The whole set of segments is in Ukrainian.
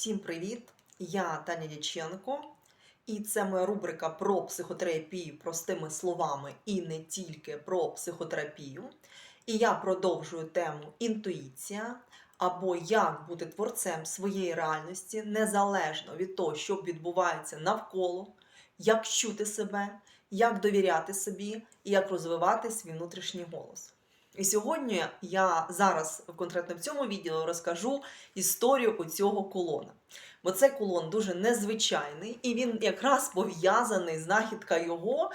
Всім привіт! Я Таня Дяченко, і це моя рубрика про психотерапію простими словами і не тільки про психотерапію. І я продовжую тему інтуїція або як бути творцем своєї реальності незалежно від того, що відбувається навколо, як чути себе, як довіряти собі і як розвивати свій внутрішній голос. І сьогодні я зараз конкретно в цьому відео розкажу історію у цього колона. Бо цей колон дуже незвичайний, і він якраз пов'язаний, знахідка його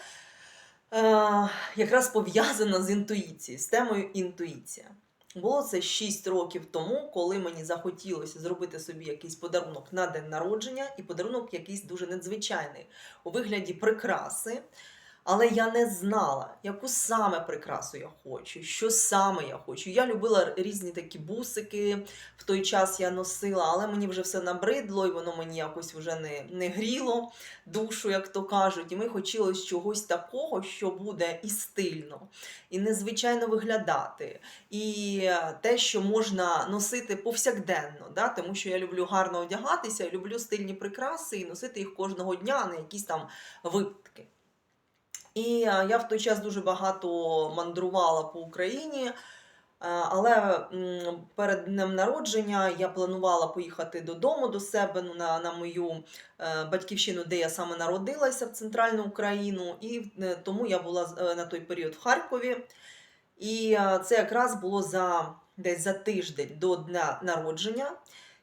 е, якраз пов'язана з інтуїцією, з темою інтуїція. Було це 6 років тому, коли мені захотілося зробити собі якийсь подарунок на день народження, і подарунок якийсь дуже надзвичайний у вигляді прикраси. Але я не знала, яку саме прикрасу я хочу, що саме я хочу. Я любила різні такі бусики. В той час я носила, але мені вже все набридло, і воно мені якось вже не, не гріло душу, як то кажуть. І ми хотілося чогось такого, що буде і стильно, і незвичайно виглядати, і те, що можна носити повсякденно. Да? Тому що я люблю гарно одягатися, люблю стильні прикраси і носити їх кожного дня, а не якісь там випадки. І е, я в той час дуже багато мандрувала по Україні. е, Але перед днем народження я планувала поїхати додому до себе ну, на, на мою е, батьківщину, де я саме народилася в центральну Україну, і тому я була на той період в Харкові. І це якраз було за десь за тиждень до дня народження.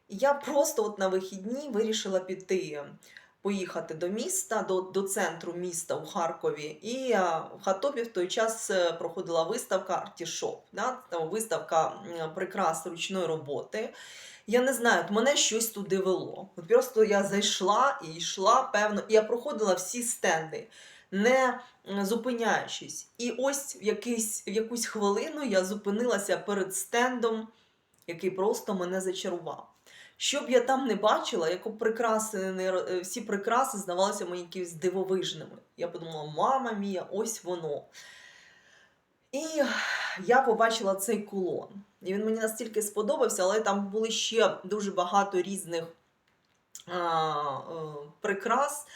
І я просто от на вихідні вирішила піти поїхати до міста, до, до центру міста у Харкові. І в Хатопі в той час е, проходила виставка Артішоп, да? виставка прикрас ручної роботи. Я не знаю, от мене щось туди вело. От просто я зайшла і йшла, певно, і я проходила всі стенди, не зупиняючись. І ось в, якийсь, в якусь хвилину я зупинилася перед стендом, який просто мене зачарував. Що б я там не бачила, яку прикраси е, всі прикраси здавалися мені якимось дивовижними. Я подумала, мама мія, ось воно. І я побачила цей кулон. І він мені настільки сподобався, але там були ще дуже багато різних а, а прикрас.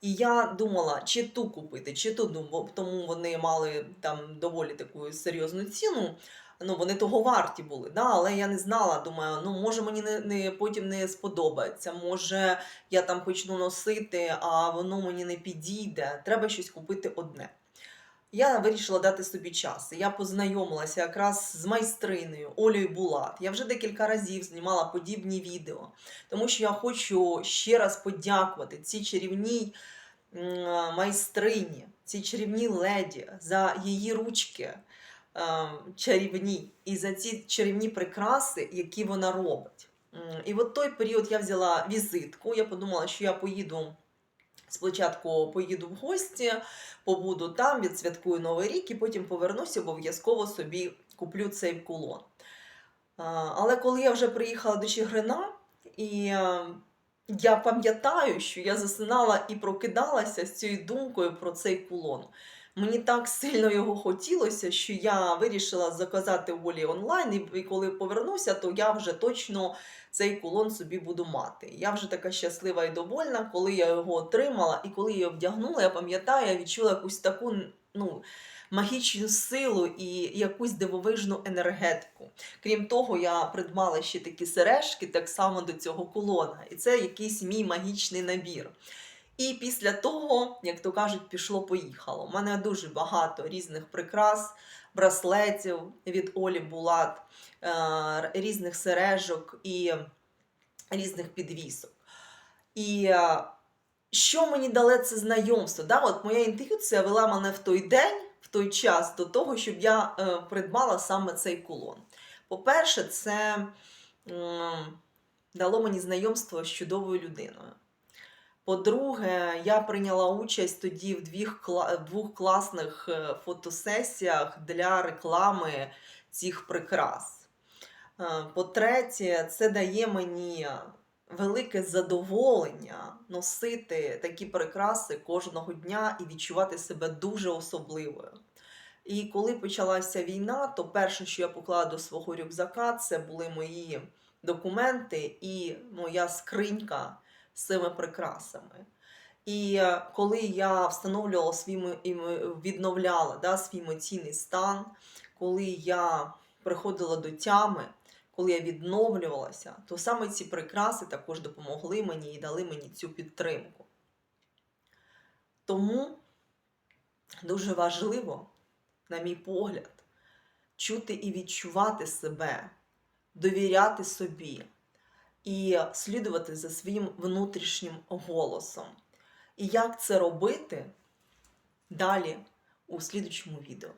І я думала, чи ту купити, чи ту, ну, тому вони мали там доволі таку серйозну ціну. Ну, вони того варті були, да? але я не знала. Думаю, ну може мені не, не потім не сподобається, може я там почну носити, а воно мені не підійде. Треба щось купити одне. Я вирішила дати собі час. Я познайомилася якраз з майстринею Олею Булат. Я вже декілька разів знімала подібні відео, тому що я хочу ще раз подякувати цій чарівній майстрині, цій чарівній леді за її ручки е, чарівні і за ці чарівні прикраси, які вона робить. І от той період я взяла візитку. Я подумала, що я поїду. Спочатку поїду в гості, побуду там, відсвяткую Новий рік і потім повернуся, обов'язково собі куплю цей кулон. Але коли я вже приїхала до Чигирина, і е, я пам'ятаю, що я засинала і прокидалася з цією думкою про цей кулон. Мені так сильно його хотілося, що я вирішила заказати в Олі онлайн, і коли повернуся, то я вже точно цей кулон собі буду мати. Я вже така щаслива і довольна, коли я його отримала, і коли я його вдягнула, я пам'ятаю, я відчула якусь таку ну, магічну силу і якусь дивовижну енергетику. Крім того, я придбала ще такі сережки так само до цього кулона. І це якийсь мій магічний набір. І після того, як то кажуть, пішло-поїхало. У мене дуже багато різних прикрас, браслетів від Олі Булат, е, різних сережок і різних підвісок. І е, що мені дало це знайомство? Да? От моя інтуїція вела мене в той день, в той час до того, щоб я е, придбала саме цей кулон. По-перше, це дало мені знайомство з чудовою людиною. По-друге, я прийняла участь тоді в двох, кла- двох класних е, фотосесіях для реклами цих прикрас. Е, По-третє, це дає мені велике задоволення носити такі прикраси кожного дня і відчувати себе дуже особливою. І коли почалася війна, то перше, що я поклала до свого рюкзака, це були мої документи і моя скринька цими прикрасами. І е, коли я встановлювала свій відновляла да, свій емоційний стан, коли я приходила до тями, коли я відновлювалася, то саме ці прикраси також допомогли мені і дали мені цю підтримку. Тому дуже важливо, на мій погляд, чути і відчувати себе, довіряти собі і слідувати за своїм внутрішнім голосом. І як це робити далі у слідучому відео.